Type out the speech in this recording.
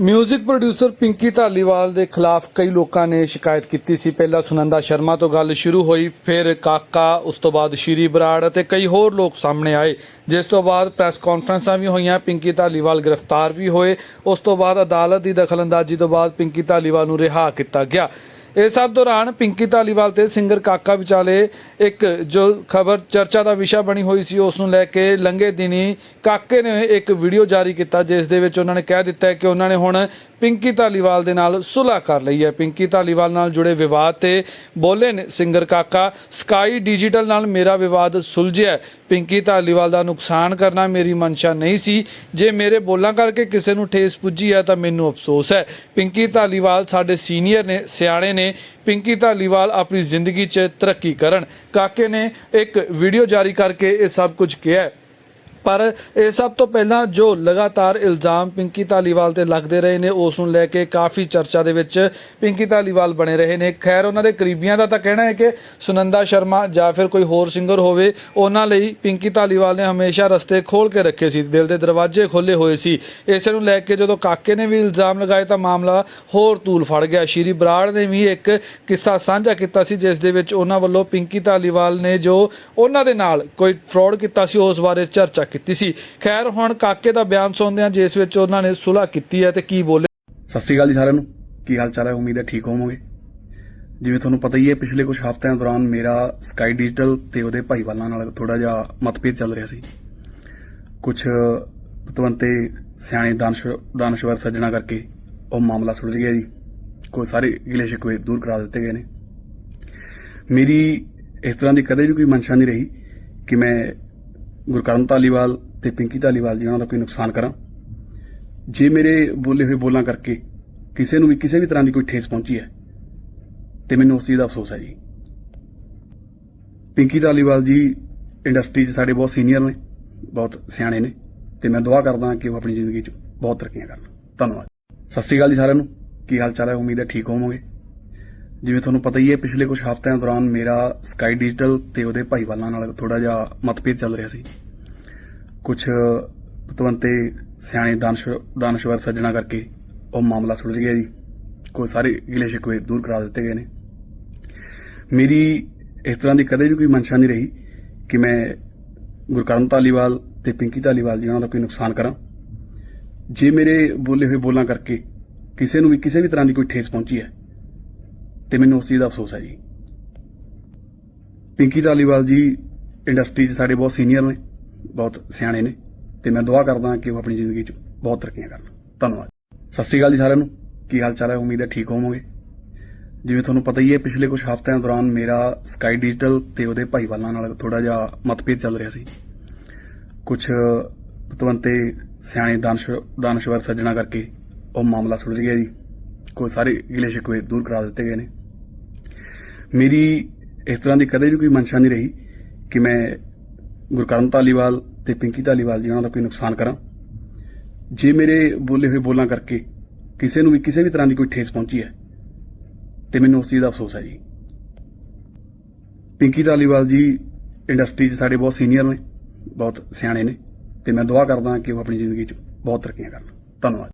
Music producer Pinky Dhaliwal ਦੇ ਖਿਲਾਫ ਕਈ ਲੋਕਾਂ ਨੇ ਸ਼ਿਕਾਇਤ ਕੀਤੀ ਸੀ। ਪਹਿਲਾਂ ਸੁਨੰਦਾ ਸ਼ਰਮਾ ਤੋਂ ਗੱਲ ਸ਼ੁਰੂ ਹੋਈ, ਫਿਰ ਕਾਕਾ, ਉਸ ਤੋਂ ਬਾਅਦ ਸ਼ੀਰੀ ਬਰਾੜ ਅਤੇ ਕਈ ਹੋਰ ਲੋਕ ਸਾਹਮਣੇ ਆਏ। ਜਿਸ ਤੋਂ ਬਾਅਦ ਪ੍ਰੈਸ ਕਾਨਫਰੰਸਾਂ ਵੀ ਹੋਈਆਂ ਪਿੰਕੀ ਧਾਲੀਵਾਲ ਗ੍ਰਿਫਤਾਰ ਵੀ ਹੋਏ। ਉਸ ਤੋਂ ਬਾਅਦ ਅਦਾਲਤ ਦੀ ਦਖਲਅੰਦਾਜ਼ੀ ਤੋਂ ਬਾਅਦ ਪਿੰਕੀ ਧਾਲੀਵਾਲ ਨੂੰ ਰਿਹਾ ਕੀਤਾ ਗਿਆ। ਇਸ ਸਭ ਦੌਰਾਨ ਪਿੰਕੀ ਧਾਲੀਵਾਲ ਤੇ ਸਿੰਗਰ ਕਾਕਾ ਵਿਚਾਲੇ ਇੱਕ ਜੋ ਖਬਰ ਚਰਚਾ ਦਾ ਵਿਸ਼ਾ ਬਣੀ ਹੋਈ ਸੀ, ਉਸ ਨੂੰ ਲੈ ਕੇ ਲੰਘੇ ਦਿਨੀ ਕਾਕੇ ਨੇ ਇੱਕ ਵੀਡੀਓ ਜਾਰੀ ਕੀਤਾ, ਜਿਸ ਦੇ ਵਿੱਚ ਉਹਨਾਂ ਨੇ ਕਹਿ ਦਿੱਤਾ ਕਿ ਉਹਨਾਂ ਨੇ ਹੁਣ ਪਿੰਕੀ ਧਾਲੀਵਾਲ ਦੇ ਨਾਲ ਸੁਲ੍ਹਾ ਕਰ ਲਈ ਹੈ। ਪਿੰਕੀ ਧਾਲੀਵਾਲ ਨਾਲ ਜੁੜੇ ਵਿਵਾਦ ਤੇ ਬੋਲੇ ਨੇ ਸਿੰਗਰ ਕਾਕਾ, ਸਕਾਈ ਡਿਜੀਟਲ ਨਾਲ ਮੇਰਾ ਵਿਵਾਦ ਸੁਲਝਿਆ ਪਿੰਕੀ ਧਾਲੀਵਾਲ ਦਾ ਨੁਕਸਾਨ ਕਰਨਾ ਮੇਰੀ ਮਨਸ਼ਾ ਨਹੀਂ ਸੀ। ਜੇ ਮੇਰੇ ਬੋਲਾਂ ਕਰਕੇ ਕਿਸੇ ਨੂੰ ਠੇਸ ਪੁੱਜੀ ਹੈ ਤਾਂ ਮੈਨੂੰ ਅਫਸੋਸ ਹੈ। ਪਿੰਕੀ ਧਾਲੀਵਾਲ ਸਾਡੇ ਸੀਨੀਅਰ ਨੇ, ਸਿਆਣੇ ਨੇ। ਪਿੰਕੀ ਧਾਲੀਵਾਲ ਆਪਣੀ ਜ਼ਿੰਦਗੀ 'ਚ ਤਰੱਕੀ ਕਰਨ। ਕਾਕੇ ਨੇ ਇੱਕ ਵੀਡੀਓ ਜਾਰੀ ਕਰਕੇ ਇਹ ਸਭ ਕੁਝ ਕਿਹਾ ਪਰ ਇਹ ਸਭ ਤੋਂ ਪਹਿਲਾਂ ਜੋ ਲਗਾਤਾਰ ਇਲਜ਼ਾਮ ਪਿੰਕੀ ਧਾਲੀਵਾਲ ਤੇ ਲੱਗਦੇ ਰਹੇ ਨੇ, ਉਸ ਨੂੰ ਲੈ ਕੇ ਕਾਫੀ ਚਰਚਾ ਦੇ ਵਿੱਚ ਪਿੰਕੀ ਧਾਲੀਵਾਲ ਬਣੇ ਰਹੇ ਨੇ। ਖੈਰ, ਉਹਨਾਂ ਦੇ ਕਰੀਬੀਆਂ ਦਾ ਤਾਂ ਕਹਿਣਾ ਹੈ ਕਿ ਸੁਨੰਦਾ ਸ਼ਰਮਾ ਜਾਂ ਫਿਰ ਕੋਈ ਹੋਰ ਸਿੰਗਰ ਹੋਵੇ, ਉਹਨਾਂ ਲਈ ਪਿੰਕੀ ਧਾਲੀਵਾਲ ਨੇ ਹਮੇਸ਼ਾ ਰਸਤੇ ਖੋਲ ਕੇ ਰੱਖੇ ਸੀ, ਦਿਲ ਦੇ ਦਰਵਾਜ਼ੇ ਖੋਲੇ ਹੋਏ ਸੀ। ਇਸੇ ਨੂੰ ਲੈ ਕੇ ਜਦੋਂ ਕਾਕੇ ਨੇ ਵੀ ਇਲਜ਼ਾਮ ਲਗਾਏ ਤਾਂ ਮਾਮਲਾ ਹੋਰ ਤੂਲ ਫੜ ਗਿਆ। ਸ਼੍ਰੀ ਬਰਾੜ ਨੇ ਵੀ ਇੱਕ ਕਿੱਸਾ ਸਾਂਝਾ ਕੀਤਾ ਸੀ, ਜਿਸ ਦੇ ਵਿੱਚ ਉਹਨਾਂ ਵੱਲੋਂ ਪਿੰਕੀ ਧਾਲੀਵਾਲ ਨੇ ਜੋ ਉਹਨਾਂ ਦੇ ਨਾਲ ਕੋਈ ਫਰਾਡ ਕੀਤਾ ਸੀ, ਉਸ ਬਾਰੇ ਚਰਚਾ ਕੀਤੀ ਸੀ। ਖੈਰ, ਹੁਣ ਕਾਕੇ ਦਾ ਬਿਆਨ ਸੁਣਦੇ ਹਾਂ ਜਿਸ ਵਿੱਚ ਉਹਨਾਂ ਨੇ ਸੁਲ੍ਹਾ ਕੀਤੀ ਹੈ ਤੇ ਕੀ ਬੋਲੇ। ਸਤਿ ਸ਼੍ਰੀ ਅਕਾਲ ਜੀ ਸਾਰਿਆਂ ਨੂੰ। ਕੀ ਹਾਲ ਚਾਲ ਹੈ? ਉਮੀਦ ਹੈ ਠੀਕ ਹੋਵੋਗੇ। ਜਿਵੇਂ ਤੁਹਾਨੂੰ ਪਤਾ ਹੀ ਹੈ, ਪਿਛਲੇ ਕੁਝ ਹਫ਼ਤਿਆਂ ਦੌਰਾਨ ਮੇਰਾ ਸਕਾਈ ਡਿਜੀਟਲ ਤੇ ਉਹਦੇ ਭਾਈਵਾਲਾਂ ਨਾਲ ਥੋੜਾ ਜਿਹਾ ਮਤਭੇਦ ਚੱਲ ਰਿਹਾ ਸੀ। ਕੁਝ ਪਤਵੰਤੇ ਸਿਆਣੇ ਦਾਨਸ਼, ਦਾਨਸ਼ਵਰ ਸੱਜਣਾ ਕਰਕੇ ਉਹ ਮਾਮਲਾ ਸੁਲਝ ਗਿਆ ਜੀ। ਕੋਈ ਸਾਰੇ ਗਿਲੇ ਸ਼ਿਕਵੇ ਦੂਰ ਕਰਾ ਦਿੱਤੇ ਗਏ ਨੇ। ਮੇਰੀ ਇਸ ਤਰ੍ਹਾਂ ਦੀ ਕਦੇ ਵੀ ਕੋਈ ਮਨਸ਼ਾ ਨਹੀਂ ਰਹੀ ਕਿ ਮੈਂ ਗੁਰਕਰਨ ਧਾਲੀਵਾਲ ਤੇ ਪਿੰਕੀ ਧਾਲੀਵਾਲ ਜੀ, ਉਹਨਾਂ ਦਾ ਕੋਈ ਨੁਕਸਾਨ ਕਰਾਂ? ਜੇ ਮੇਰੇ ਬੋਲੇ ਹੋਏ ਬੋਲਾਂ ਕਰਕੇ ਕਿਸੇ ਨੂੰ ਵੀ, ਕਿਸੇ ਵੀ ਤਰ੍ਹਾਂ ਦੀ ਕੋਈ ਠੇਸ ਪਹੁੰਚੀ ਹੈ, ਤੇ ਮੈਨੂੰ ਉਸ ਚੀਜ਼ ਦਾ ਅਫਸੋਸ ਹੈ ਜੀ। ਪਿੰਕੀ ਧਾਲੀਵਾਲ ਜੀ ਇੰਡਸਟਰੀ 'ਚ ਸਾਡੇ ਬਹੁਤ ਸੀਨੀਅਰ ਨੇ, ਬਹੁਤ ਸਿਆਣੇ ਨੇ, ਤੇ ਮੈਂ ਦੁਆ ਕਰਦਾ ਕਿ ਉਹ ਆਪਣੀ ਜ਼ਿੰਦਗੀ 'ਚ ਬਹੁਤ ਤਰੱਕੀਆਂ ਕਰਨ। ਧੰਨਵਾਦ। ਸਤਿ ਸ਼੍ਰੀ ਅਕਾਲ ਜੀ ਸਾਰਿਆਂ ਨੂੰ। ਕੀ ਹਾਲ ਚਾਲ ਹੈ? ਉਮੀਦ ਹੈ ਠੀਕ ਹੋਵੋਗੇ। ਜਿਵੇਂ ਤੁਹਾਨੂੰ ਪਤਾ ਹੀ ਹੈ, ਪਿਛਲੇ ਕੁਝ ਹਫ਼ਤਿਆਂ ਦੌਰਾਨ ਮੇਰਾ ਸਕਾਈ ਡਿਜੀਟਲ ਤੇ ਉਹਦੇ ਭਾਈਵਾਲਾਂ ਨਾਲ ਥੋੜਾ ਜਿਹਾ ਮਤਭੇਦ ਚੱਲ ਰਿਹਾ ਸੀ। ਕੁਝ ਪਤਵੰਤੇ ਸਿਆਣੇ ਦਾਨਸ਼, ਦਾਨਸ਼ਵਰ ਸੱਜਣਾ ਕਰਕੇ ਉਹ ਮਾਮਲਾ ਸੁਲਝ ਗਿਆ ਜੀ। ਕੋਈ ਸਾਰੇ ਗਿਲੇ ਸ਼ਿਕਵੇ ਦੂਰ ਕਰਾ ਦਿੱਤੇ ਗਏ ਨੇ। ਮੇਰੀ ਇਸ ਤਰ੍ਹਾਂ ਦੀ ਕਦੇ ਵੀ ਕੋਈ ਮਨਸ਼ਾ ਨਹੀਂ ਰਹੀ ਕਿ ਮੈਂ ਗੁਰਕਰਨ ਧਾਲੀਵਾਲ ਤੇ ਪਿੰਕੀ ਧਾਲੀਵਾਲ ਜੀ ਉਹਨਾਂ ਦਾ ਕੋਈ ਨੁਕਸਾਨ ਕਰਾਂ। ਜੇ ਮੇਰੇ ਬੋਲੇ ਹੋਏ ਬੋਲਾਂ ਕਰਕੇ ਕਿਸੇ ਨੂੰ ਵੀ ਕਿਸੇ ਵੀ ਤਰ੍ਹਾਂ ਦੀ ਕੋਈ ਠੇਸ ਪਹੁੰਚੀ ਹੈ ਤੇ ਮੈਨੂੰ ਉਸ ਚੀਜ਼ ਦਾ ਅਫਸੋਸ ਹੈ ਜੀ। ਪਿੰਕੀ ਧਾਲੀਵਾਲ ਜੀ ਇੰਡਸਟਰੀ 'ਚ ਸਾਡੇ ਬਹੁਤ ਸੀਨੀਅਰ ਨੇ, ਬਹੁਤ ਸਿਆਣੇ ਨੇ, ਤੇ ਮੈਂ ਦੁਆ ਕਰਦਾ ਕਿ ਉਹ ਆਪਣੀ ਜ਼ਿੰਦਗੀ 'ਚ ਬਹੁਤ ਤਰੱਕੀਆਂ ਕਰਨ। ਧੰਨਵਾਦ। ਸਤਿ ਸ਼੍ਰੀ ਅਕਾਲ ਜੀ ਸਾਰਿਆਂ ਨੂੰ। ਕੀ ਹਾਲ ਚਾਲ ਹੈ? ਉਮੀਦ ਹੈ ਠੀਕ ਹੋਵੋਗੇ। ਜਿਵੇਂ ਤੁਹਾਨੂੰ ਪਤਾ ਹੀ ਹੈ, ਪਿਛਲੇ ਕੁਝ ਹਫ਼ਤਿਆਂ ਦੌਰਾਨ ਮੇਰਾ ਸਕਾਈ ਡਿਜੀਟਲ ਤੇ ਉਹਦੇ ਭਾਈਵਾਲਾਂ ਨਾਲ ਥੋੜਾ ਜਿਹਾ ਮਤਭੇਦ ਚੱਲ ਰਿਹਾ ਸੀ। ਕੁਝ ਪਤਵੰਤੇ ਸਿਆਣੇ ਦਾਨਸ਼, ਦਾਨਸ਼ਵਰ ਸੱਜਣਾ ਕਰਕੇ ਉਹ ਮਾਮਲਾ ਸੁਲਝ ਗਿਆ ਜੀ। ਕੋਈ ਸਾਰੇ ਗਿਲੇ ਸ਼ਿਕਵੇ ਦੂਰ ਕਰਾ ਦਿੱਤੇ ਗਏ ਨੇ। ਮੇਰੀ ਇਸ ਤਰ੍ਹਾਂ ਦੀ ਕਦੇ ਵੀ ਕੋਈ ਮਨਸ਼ਾ ਨਹੀਂ ਰਹੀ ਕਿ ਮੈਂ ਗੁਰਕਰਨ ਧਾਲੀਵਾਲ ਤੇ ਪਿੰਕੀ ਧਾਲੀਵਾਲ ਜੀ ਉਹਨਾਂ ਦਾ ਕੋਈ ਨੁਕਸਾਨ ਕਰਾਂ, ਜੇ ਮੇਰੇ ਬੋਲੇ ਹੋਏ ਬੋਲਾਂ ਕਰਕੇ ਕਿਸੇ ਨੂੰ ਵੀ ਕਿਸੇ ਵੀ ਤਰ੍ਹਾਂ ਦੀ ਕੋਈ ਠੇਸ ਪਹੁੰਚੀ ਹੈ, ਤੇ ਮੈਨੂੰ ਉਸ ਚੀਜ਼ ਦਾ ਅਫਸੋਸ ਹੈ ਜੀ। ਪਿੰਕੀ ਧਾਲੀਵਾਲ ਜੀ ਇੰਡਸਟਰੀ 'ਚ ਸਾਡੇ ਬਹੁਤ ਸੀਨੀਅਰ ਨੇ, ਬਹੁਤ ਸਿਆਣੇ ਨੇ, ਤੇ ਮੈਂ ਦੁਆ ਕਰਦਾ ਕਿ ਉਹ ਆਪਣੀ ਜ਼ਿੰਦਗੀ 'ਚ ਬਹੁਤ ਤਰੱਕੀਆਂ ਕਰਨ। ਧੰਨਵਾਦ।